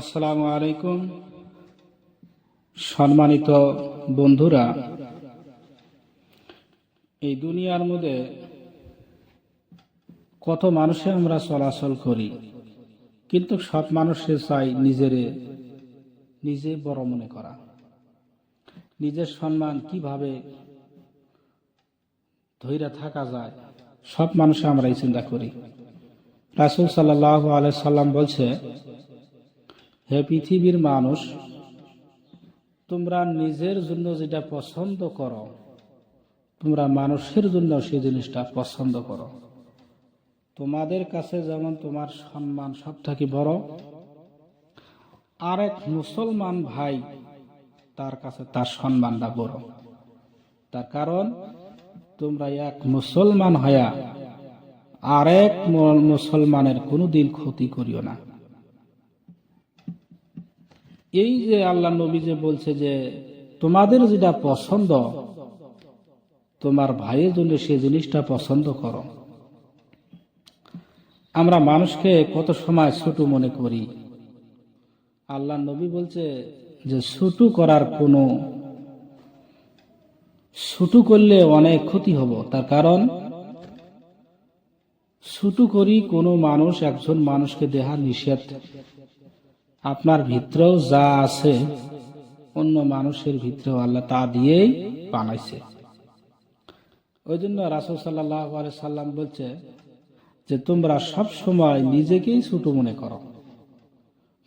আসসালামু আলাইকুম। সম্মানিত বন্ধুরা, এই দুনিয়ার মধ্যে কত মানুষে আমরা চলাচল করি, কিন্তু সব মানুষের চাই নিজের, নিজে বড় মনে করা। নিজের সম্মান কীভাবে ধৈর্য থাকা যায়, সব মানুষে আমরা এই চিন্তা করি। রাসুল সাল্লাহ আলাই সাল্লাম বলছে হে পৃথিবীর মানুষ, তোমরা নিজের জন্য যেটা পছন্দ করো, তোমরা মানুষের জন্য সেই জিনিসটা পছন্দ করো। তোমাদের কাছে যেমন তোমার সম্মান সব থেকে বড়, আরেক মুসলমান ভাই তার কাছে তার সম্মানটা বড়। তার কারণ, তোমরা এক মুসলমান হয়া আরেক ম- মুসলমানের কোনোদিন ক্ষতি করিও না। এই যে আল্লাহ নবী যে বলছে যে তোমাদের যেটা পছন্দ, তোমার ভাইয়ের জন্য সে জিনিসটা পছন্দ করো। আমরা মানুষকে কত সময় ছোট মনে করি। আল্লাহ নবী বলছে যে ছোট করার কোনো, ছোট করলে অনেক ক্ষতি হব। তার কারণ, ছোট করি কোনো মানুষ, একজন মানুষকে দেহা নিষেধ। আপনার ভিতরেও যা আছে, অন্য মানুষের ভিতরেও আল্লাহ তা দিয়েই বানাইছে। ওই জন্য রাসুল সাল্লাম বলছে যে, তোমরা সব সময় নিজেকেই ছোট মনে করো।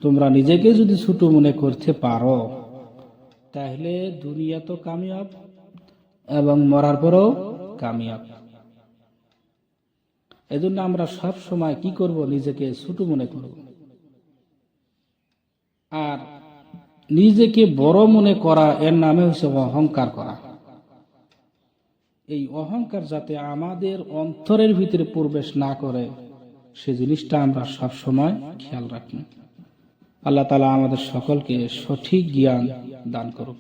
তোমরা নিজেকে যদি ছোট মনে করতে পারো, তাহলে দুনিয়া তো কামিয়াব এবং মরার পরেও কামিয়াব। এজন্য আমরা সব সময় কি করব? নিজেকে ছোট মনে করব। আর নিজেকে বড় মনে করা এর নামে হচ্ছে অহংকার করা। এই অহংকার যাতে আমাদের অন্তরের ভিতরে প্রবেশ না করে, সে জিনিসটা আমরা সব সময় খেয়াল রাখি আল্লাহ তালা আমাদের সকলকে সঠিক জ্ঞান দান করুক।